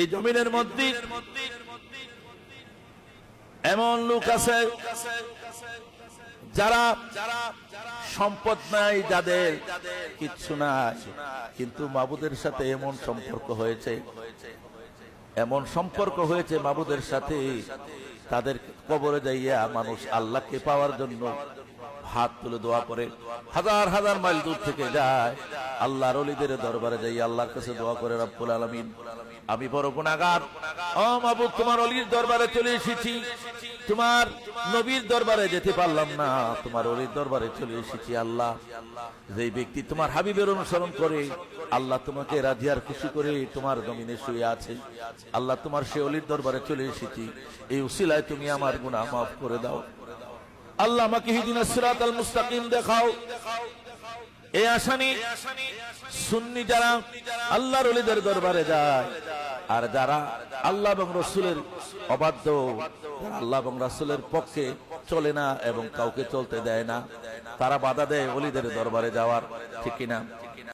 এই জমিনের মধ্যে এমন লোক আছে যারা সম্পদ নাই, যাদের কিচ্ছু নাই। কিন্তু মাবুদের সাথে এমন সম্পর্ক হয়েছে, এমন সম্পর্ক হয়েছে মাবুদের সাথে, তাদের কবরে যাইয়া মানুষ আল্লাহকে পাওয়ার জন্য হাত তুলে দোয়া করে, হাজার হাজার মাইল দূর থেকে যায়। আল্লাহর অলিদের দরবারে যাই, আল্লাহর কাছে দোয়া করে, রব্বুল আলামিন। আমি বড় গুণাগার ও মাবুদ তোমার অলির দরবারে চলে এসেছি। তোমার নবীর দরবারে যেতে পারলাম না। তোমার অলির দরবারে চলে এসেছি, আল্লাহ। যেই ব্যক্তি তোমার হাবিবের অনুসরণ করে, আল্লাহ তোমাকে রাজিয়ার খুশি করে তোমার জমিনে শুয়ে আছে। আল্লাহ তোমার সে অলির দরবারে চলে এসেছি। এই উসিলায় তুমি আমার গুনাহ মাফ করে দাও। আল্লাহ আমাকে হিদিন সিরাত আল মুস্তাকিম দেখাও। এই আসানি সুন্নি যারা আল্লাহর অলিদের দরবারে যায়, আর যারা আল্লাহ এবং রসুলের অবাধ্য আল্লাহ এবং রাসুলের পক্ষে চলে না এবং কাউকে চলতে দেয় না, তারা বাধা দেয় অলিদের দরবারে যাওয়ার, ঠিক কিনা?